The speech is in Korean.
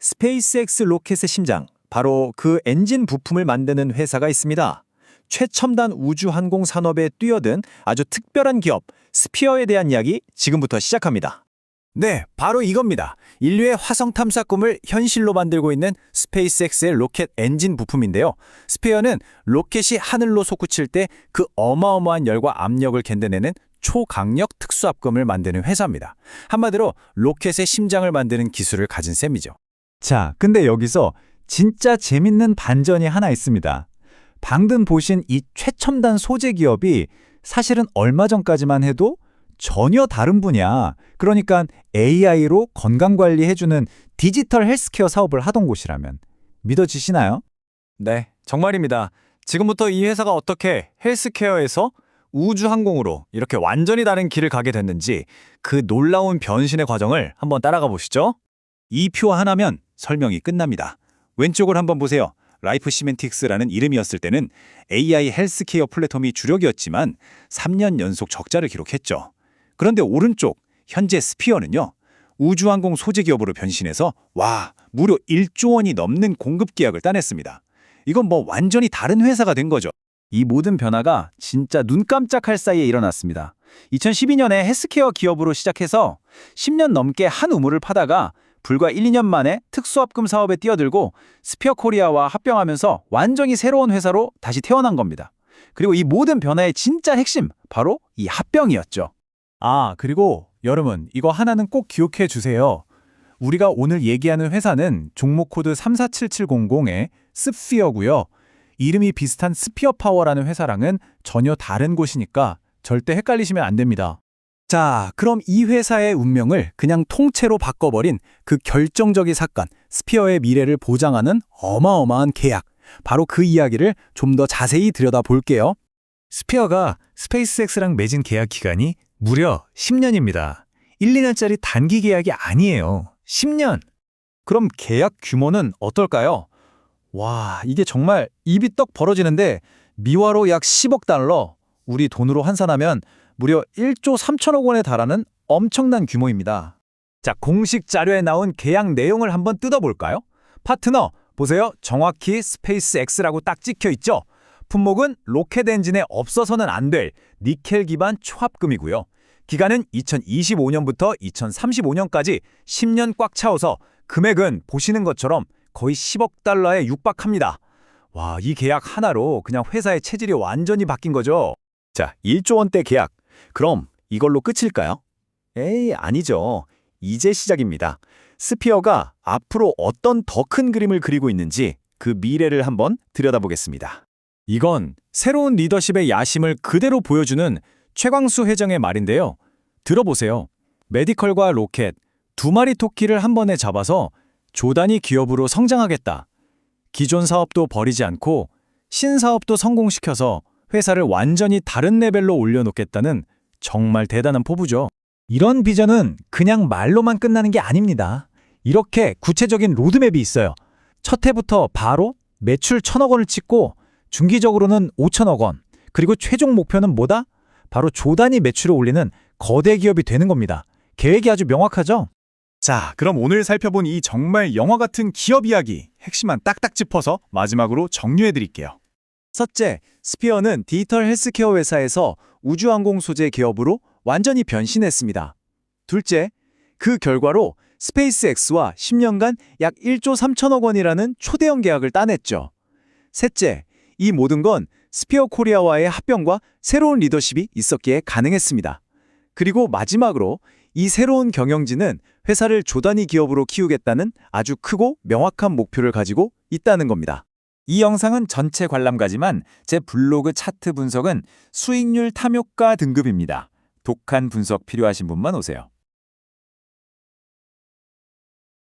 스페이스X 로켓의 심장, 바로 그 엔진 부품을 만드는 회사가 있습니다. 최첨단 우주 항공 산업에 뛰어든 아주 특별한 기업 스피어에 대한 이야기 지금부터 시작합니다. 네, 바로 이겁니다. 인류의 화성 탐사 꿈을 현실로 만들고 있는 스페이스X의 로켓 엔진 부품인데요. 스피어는 로켓이 하늘로 솟구칠 때 그 어마어마한 열과 압력을 견뎌내는 초강력 특수압금을 만드는 회사입니다. 한마디로 로켓의 심장을 만드는 기술을 가진 셈이죠. 자, 근데 여기서 진짜 재밌는 반전이 하나 있습니다. 방금 보신 이 최첨단 소재 기업이 사실은 얼마 전까지만 해도 전혀 다른 분야, 그러니까 AI로 건강관리 해주는 디지털 헬스케어 사업을 하던 곳이라면 믿어지시나요? 네, 정말입니다. 지금부터 이 회사가 어떻게 헬스케어에서 우주항공으로 이렇게 완전히 다른 길을 가게 됐는지 그 놀라운 변신의 과정을 한번 따라가 보시죠. 이 표 하나면 설명이 끝납니다. 왼쪽을 한번 보세요. 라이프 시멘틱스라는 이름이었을 때는 AI 헬스케어 플랫폼이 주력이었지만 3년 연속 적자를 기록했죠. 그런데 오른쪽 현재 스피어는요. 우주항공 소재 기업으로 변신해서 와, 무려 1조 원이 넘는 공급 계약을 따냈습니다. 이건 뭐 완전히 다른 회사가 된 거죠. 이 모든 변화가 진짜 눈 깜짝할 사이에 일어났습니다. 2012년에 헬스케어 기업으로 시작해서 10년 넘게 한 우물을 파다가 불과 1, 2년 만에 특수합금 사업에 뛰어들고 스피어 코리아와 합병하면서 완전히 새로운 회사로 다시 태어난 겁니다. 그리고 이 모든 변화의 진짜 핵심, 바로 이 합병이었죠. 아, 그리고 여러분, 이거 하나는 꼭 기억해 주세요. 우리가 오늘 얘기하는 회사는 종목 코드 347700의 스피어고요. 이름이 비슷한 스피어 파워라는 회사랑은 전혀 다른 곳이니까 절대 헷갈리시면 안 됩니다. 자, 그럼 이 회사의 운명을 그냥 통째로 바꿔버린 그 결정적인 사건, 스피어의 미래를 보장하는 어마어마한 계약. 바로 그 이야기를 좀 더 자세히 들여다볼게요. 스피어가 스페이스X랑 맺은 계약 기간이 무려 10년입니다. 1, 2년짜리 단기 계약이 아니에요. 10년. 그럼 계약 규모는 어떨까요? 와, 이게 정말 입이 떡 벌어지는데 미화로 약 10억 달러, 우리 돈으로 환산하면 무려 1조 3천억 원에 달하는 엄청난 규모입니다. 자, 공식 자료에 나온 계약 내용을 한번 뜯어볼까요? 파트너, 보세요. 정확히 스페이스X라고 딱 찍혀 있죠? 품목은 로켓 엔진에 없어서는 안 될 니켈 기반 초합금이고요. 기간은 2025년부터 2035년까지 10년 꽉 차워서 금액은 보시는 것처럼 거의 10억 달러에 육박합니다. 와, 이 계약 하나로 그냥 회사의 체질이 완전히 바뀐 거죠. 자, 1조 원대 계약. 그럼 이걸로 끝일까요? 에이, 아니죠. 이제 시작입니다. 스피어가 앞으로 어떤 더 큰 그림을 그리고 있는지 그 미래를 한번 들여다보겠습니다. 이건 새로운 리더십의 야심을 그대로 보여주는 최광수 회장의 말인데요. 들어보세요. 메디컬과 로켓 두 마리 토끼를 한 번에 잡아서 조단위 기업으로 성장하겠다. 기존 사업도 버리지 않고 신사업도 성공시켜서 회사를 완전히 다른 레벨로 올려놓겠다는 정말 대단한 포부죠. 이런 비전은 그냥 말로만 끝나는 게 아닙니다. 이렇게 구체적인 로드맵이 있어요. 첫 해부터 바로 매출 천억 원을 찍고 중기적으로는 5천억 원, 그리고 최종 목표는 뭐다? 바로 조단위 매출을 올리는 거대 기업이 되는 겁니다. 계획이 아주 명확하죠? 자, 그럼 오늘 살펴본 이 정말 영화 같은 기업 이야기 핵심만 딱딱 짚어서 마지막으로 정리해 드릴게요. 첫째, 스피어는 디지털 헬스케어 회사에서 우주항공 소재 기업으로 완전히 변신했습니다. 둘째, 그 결과로 스페이스X와 10년간 약 1조 3천억 원이라는 초대형 계약을 따냈죠. 셋째, 이 모든 건 스피어 코리아와의 합병과 새로운 리더십이 있었기에 가능했습니다. 그리고 마지막으로 이 새로운 경영진은 회사를 조단위 기업으로 키우겠다는 아주 크고 명확한 목표를 가지고 있다는 겁니다. 이 영상은 전체 관람가지만 제 블로그 차트 분석은 수익률 탐욕가 등급입니다. 독한 분석 필요하신 분만 오세요.